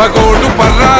పర్రా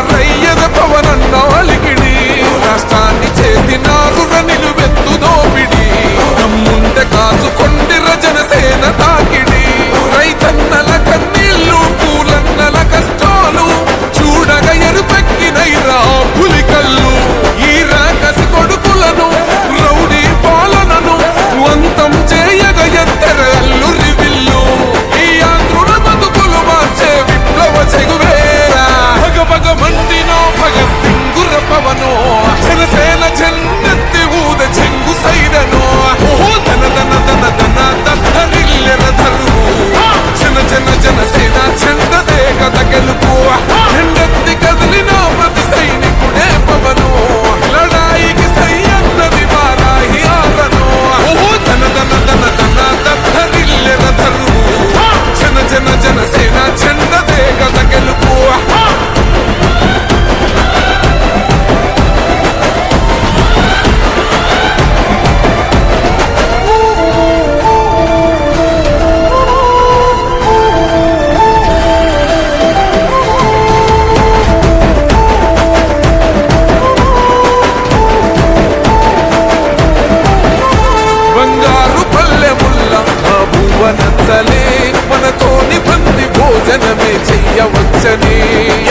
నచ్చలే మనతోని పంది భోజనమే చెయ్యవచ్చని.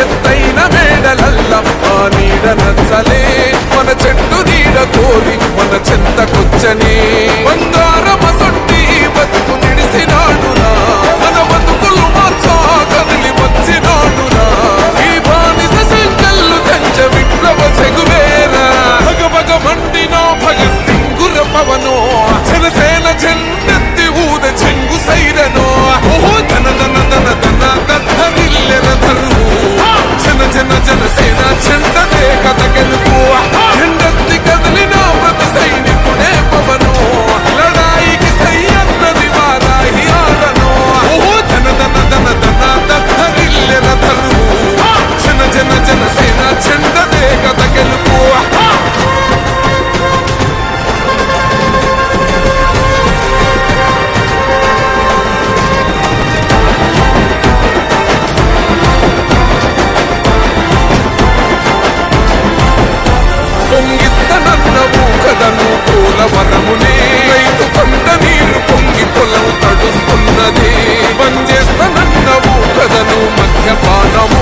ఎత్తైన మేడలల్ల ఆ నీడ నచ్చలే మన చెట్టు నీడ కోరి మన చెంతకొచ్చని. బంగారమ సొట్టి బతుకు నిడిసినాడునా మన బతుకులు మార్చా కదిలి వచ్చినాడునా ఈ బానిస సంకల్లు దంచ విప్లవ చెగువేరా. భగ కదను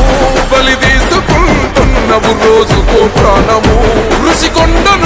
బలి తీసుకుంటున్నవు రోజుకో ప్రాణము. ఋషికొండను